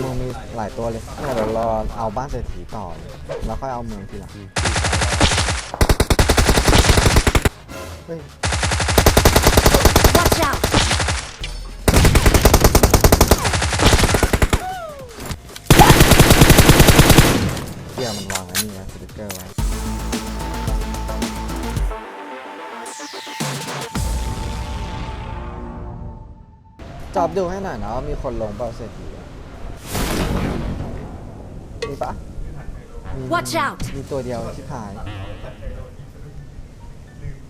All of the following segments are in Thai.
เมืองมีหลายตัวเลยเนี่ยเดี๋ยวรอเอาบ้านเศรษฐีต่อเลยแล้วค่อยเอาเมืองทีหลังเฮ้ย Watch out! เกียร์มันวางไว้นี่นะสติ๊กเกอร์ไว้จอบดูให้หน่อยนะว่ามีคนลงเปล่าเศรษฐีอะ มีปะมี Watch out มีตัวเดียวที่ขาย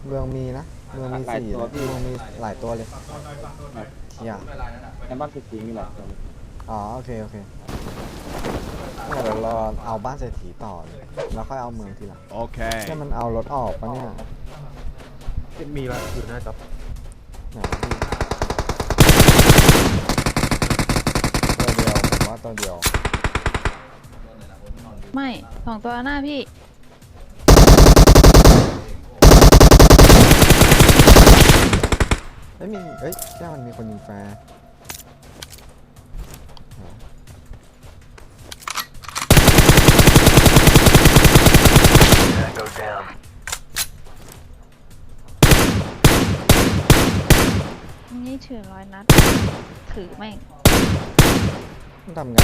เมืองมีนะ เมืองมีสี่นะเมืองมีหลายตัวเลยอย่าในบ้านสุดจริงนี่แหละอ๋อ โอเค โอเคเนี่ยเดี๋ยวรอเอาบ้านเศรษฐีต่อเลยแล้วค่อยเอาเมืองทีหลัง Okay. แค่มันเอารถออกปะเนี่ยมีละอยู่หน้าจอไหนวะพี่ตัวเดียวผมว่าตัวเดียว ไม่สองตัวหน้าพี่ เฮ้ยมีเฮ้ยแก้วมันมีคนยิงแฟร์อ๋อนี่ถือร้อยนัด ถือแม่งมันทำไง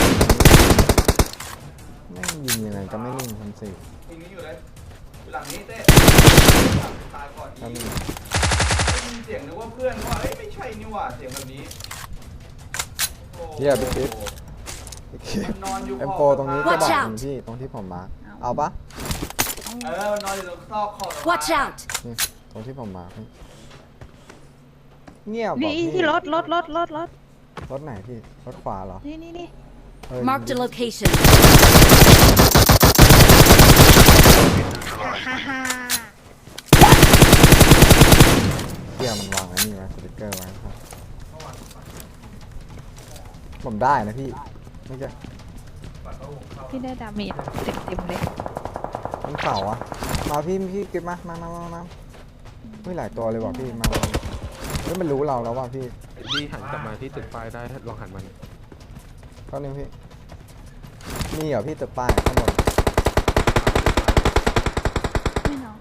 แม่งยิงยังไงก็ไม่นิ่งทำสิทีนี้อยู่เลยหลังนี้เต้ตายก่อนก็อีนิ่งได้ยินเสียงนึกว่าเพื่อนว่าเอ้ยไม่ใช่นี่หว่าเสียงแบบนี้โอ้เหี้ยบิ๊กบิ๊กมันนอนอยู่เอ็มขโฟอบตรงนี้สะก็พานบอก Watch out หนึ่งพี่ตรงที่ผมมาร์คเอาปะเออมันนอนอยู่ตรงซอกขอบสะพาน Watch out! นี่ตรงที่ผมมาร์คพี่เงียบบอกนี่พี่ที่รถรถรถรถรถรถไหนพี่รถขวาเหรอนี่นี่นี่เออ Marked a location. ฮ่าฮ่าเกียร์มันวางไว้นี่ไว้สติ๊กเกอร์ไว้ครับผมได้นะพี่ไม่ใช่พี่ได้ดาเมจเต็มเต็มๆเลย มันเสาอะมาพี่พี่เก็บมามามามามาเฮ้ยหลายตัวเลยว่ะพี่มามาเฮ้ยมันรู้เราแล้วว่ะพี่พี่หันกลับมาที่ตึกป้ายได้ลองหันมันก็นึงพี่ มีเหรอพี่ตึกป้ายข้างบนไม่เนาะ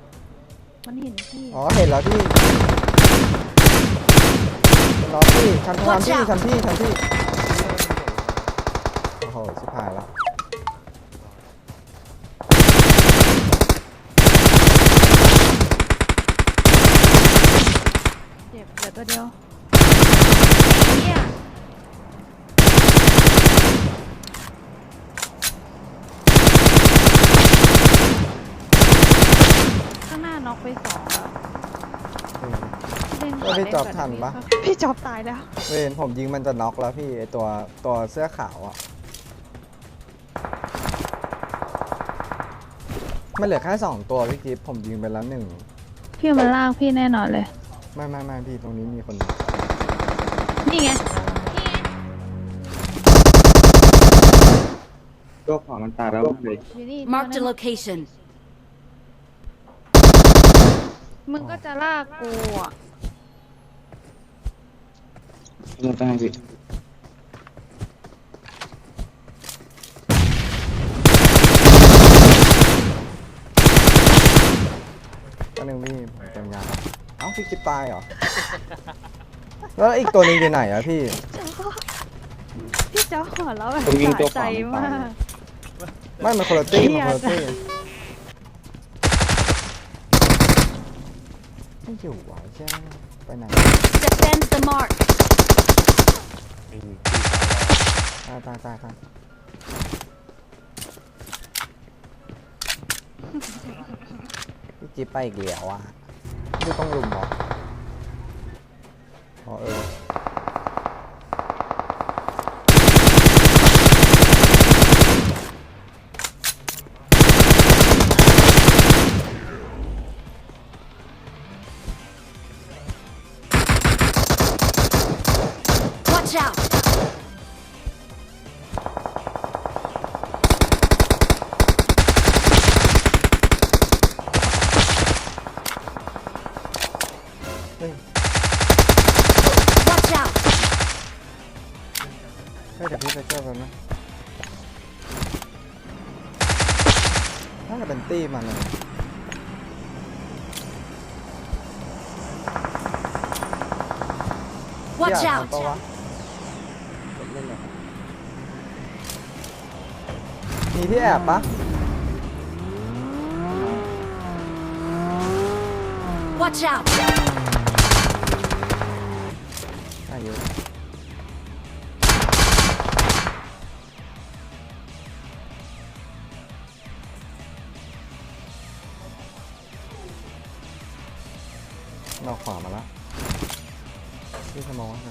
มันเห็นพี่อ๋อเห็นแล้วพี่มันน้องพี่ชั้นชั้น Watch พี่ out ชั้นพี่ชั้นพี่โอ้โหชิบหายแล้วเจ็บเหลือตัวเดียวเนี่ยข้างห น็อกไปสองแล้วเล่นเออพี่จอบทันปะ พี่จอบตายแล้วเวนผมยิงมันจะน็อกแล้วพี่ไอตัวตัวเสื้อขาวอะมันเหลือแค่สองตัวพี่กิฟผมยิงไปแล้วหนึ่งพี่มันลากพี่แน่นอนเลย ไม่ไม่ไม่พี่ตรงนี้มีคนนี่ไง ตัวขวามันตายแล้วเลยอยู่นี่ Marked a ตัวนึง location. มึงก็จะลากกูอะเริ่มได้พี่ก็หนึ่งพี่ผมเต็มยาแล้วเอ้าพี่กิฟตายเหรอ แล้วอีกตัวหนึงอยู่ไหนอะพี่พี่จอหัวเราะแบบผมยิงตัวสะขใจวามันตาย มาก ไม่มันคนละตี้เครีมันยดคนละตี้ ไม่อยู่วะใช่ไปไหน Defend the mark. ตายตายตายตายพี่จิ๊บไปอีกแล้วอะพี่ต้องลุมเหรออ๋อเออ Watch out! Watch out! Đây là cái này cho vào nó. Nó là bình ti mà này. Watch out! มีที่แอบปะ Watch out! อายุเราขวามาแล้วพี่สมองว่าไง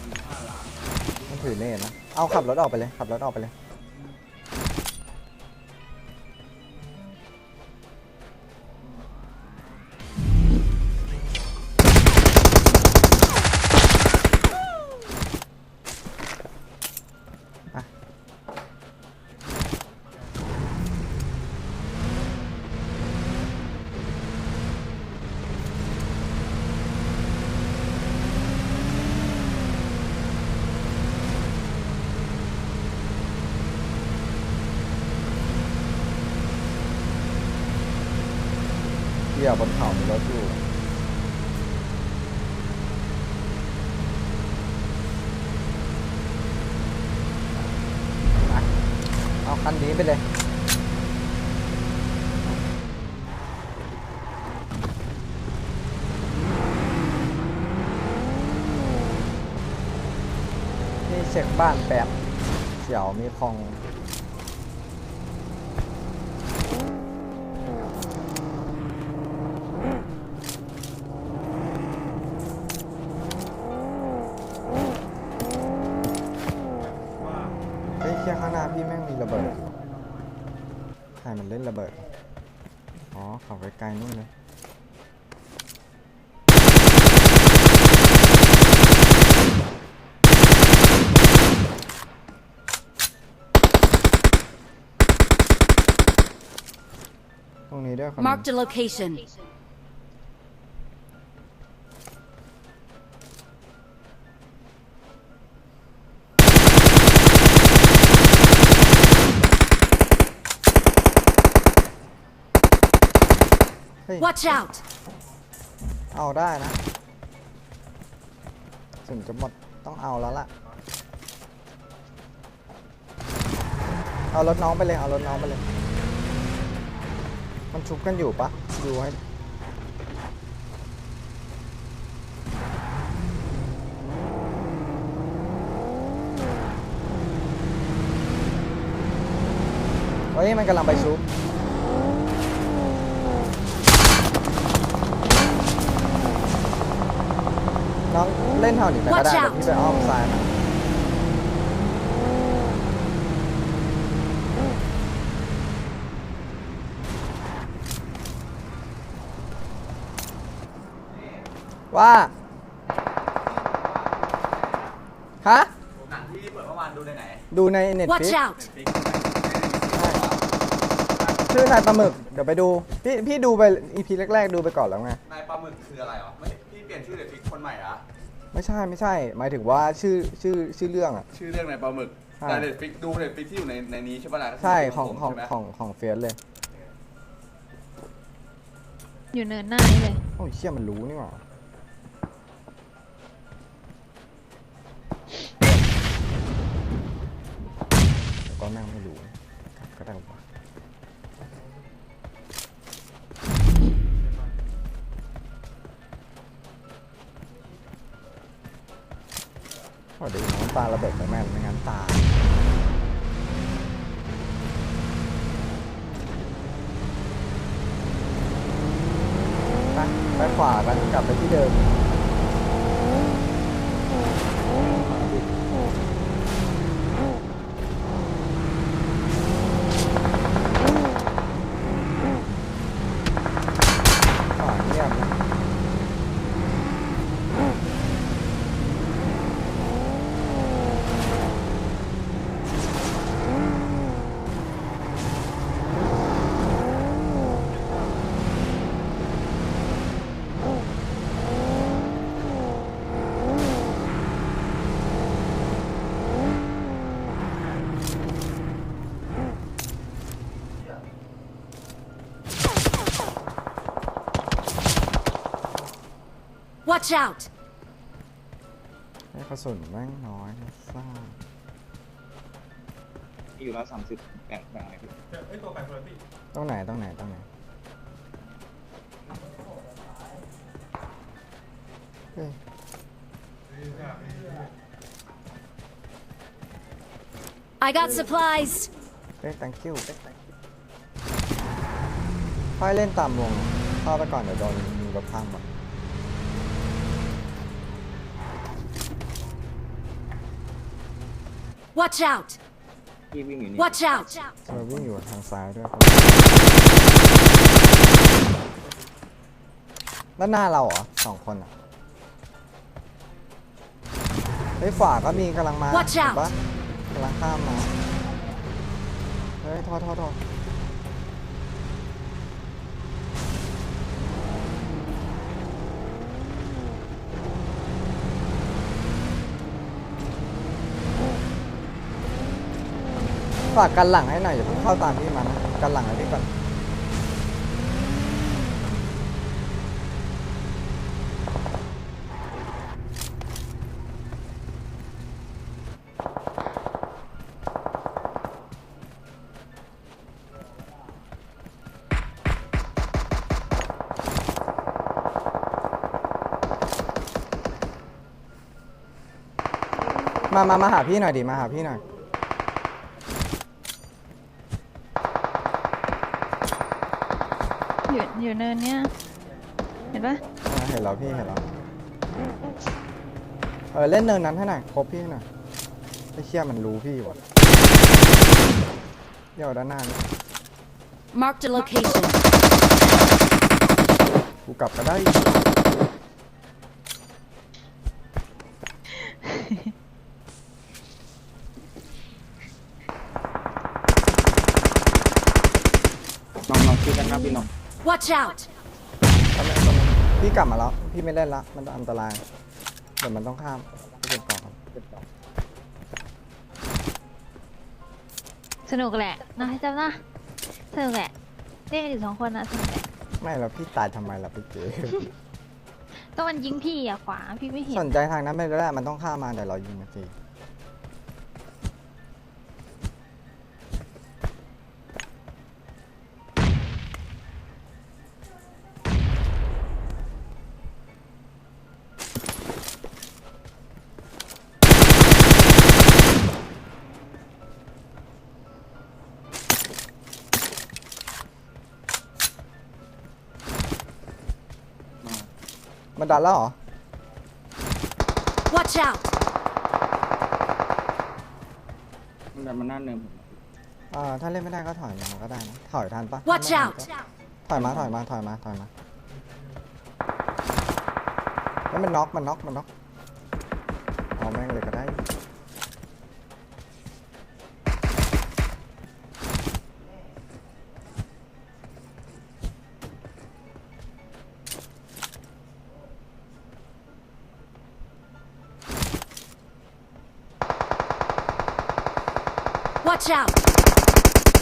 มัน ถือเน่นะ เอาขับรถออกไปเลย ขับรถออกไปเลย ยวบนเขามีรถอยู่เอาคันนี้ไปเลยนี่เช็คบ้านแป๊บเสี่ยวมีคลอง ฮ้ยเคียข้างหน้าพี่แม่งมีระเบิดใครมันเล่นระเบิด อ๋อขับไปไกลนู่นเลยตรงนี้ด้วยคนหนึ่ง Marked a location. เฮ้ย Watch out! เอาได้นะถึงจะหมดต้องเอาแล้วล่ะ เอารถน้องไปเลย เอารถน้องไปเลย มันชุบกันอยู่ปะดูให้ เฮ้ย มันกำลังไปชุบ น้องเล่นแถวนี้ไปก็ได้ Watch เดี๋ยว out พี่ไปอ้อมซ้ายมาว่าฮะหนังที่เปิดเมื่อวานดูในไหนดูในเน็ต Watch ฟิก out! ชื่อนายปลาหมึก เดี๋ยวไปดู พี่พี่ดูไปอีพีแรก ๆ ดูไปก่อนแล้วไง นายปลาหมึกคืออะไรเหรอไม่พี่เปลี่ยนชื่อเด็กฟิกคนใหม่เหรอะ ไม่ใช่ไม่ใช่ หมายถึงว่าชื่อชื่อชื่อเรื่องอะ ชื่อเรื่องนายปลาหมึกใช่ แต่เด็กฟิกดูเด็กฟิกที่อยู่ในในนี้ใช่ปะล่ะใช่ของผมของใช่ไหมของของเฟียสเลย อยู่เนินหน้านี้เลย โอ้ยเชี่ยมันรู้นี่หว่าก็แม่งไม่รู้กลับก็ได้วะพาระเบิดไปแม่งไม่งั้นตายไปไปขวากันกลับไปที่เดิม ขวาเงียบนะ Watch out! ให้กระสุนแม่งน้อยนะซ่ามีอยู่แล้วสามสิบแบ่งแบ่งอะไรพี่ต้องไหนต้องไหนต้องไหนเฮ้ย I got supplies. เฮ้ย thank you ค่อยเล่นตามวงเข้าไปก่อนเดี๋ยวโดนยิงรถข้างหมด Watch out! พี่วิ่งอยู่นี่ Watch out! เออวิ่งอยู่ทางซ้ายด้วยครับด้านหน้าเราเหรอสองคนอะเฮ้ยฝาก็มีกำลังมา Watch เห็ out นปะกำลังข้ามมา เฮ้ยโทษโทษโทษ ฝากกันหลังให้หน่อยอย่าเพิ่งเข้าตามพี่มันะกันหลังให้พี่ก่อนมามามาหาพี่หน่อยดิมาหาพี่หน่อย อยู่อยู่เนินเนี้ยเห็นปะอ่าเห็นแล้วพี่เห็นแล้วเออเล่นเนินนั้นให้หน่อยครบพี่ให้หน่อยไอ้เชี่ยมันรู้พี่ว่ะเดี๋ยวด้านหน้านี่ Marked a location. กูกลับก็ได้น้ Watch out! ทำไมทำไมพี่กลับมาแล้ว พี่ไม่เล่นละ มันอันตราย เดี๋ยวมันต้องข้ามพี่เป็นกล่องครับสนุกแหละนะจำนะสนุกแหละเล่นกันอยู่สองคนนะสนุกแหละไม่แล้วพี่ตายทำไมล่ะพี่เก๋ก็มันยิงพี่อะขวาพี่ไม่เห็น สนใจทางนั้นไม่ได้ มันต้องข้ามมาเดี๋ยวเรายิงมันสิ มันดันแล้วเหรอ Watch out! มันดันมาหน้าเนินผมอ่าถ้าเล่นไม่ได้ก็ถอยมาก็ได้นะถอยทันปะ Watch ถ้า out! ไม่ทันก็ถอยมาถอยมาถอยมาถอยมาแล้วมันน็อกมันน็อกมันน็อก Watch out!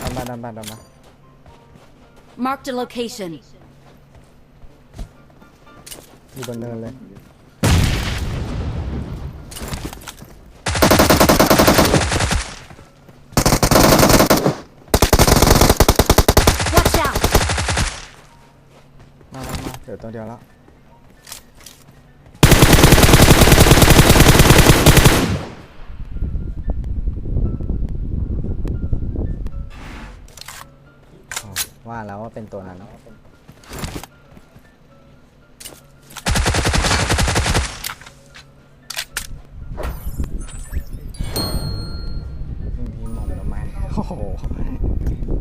ดันมาดันมาดันมา Marked a location. อยู่บนเนินเลย Watch out! มามามา เดี๋ยวตัวเดียวแล้วอ๋อว่าแล้วว่าเป็นตัวนั้นยิงหมอมทำไมโอ้โห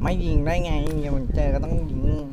ไม่ยิงได้ไงยังมันเจอก็ต้องยิง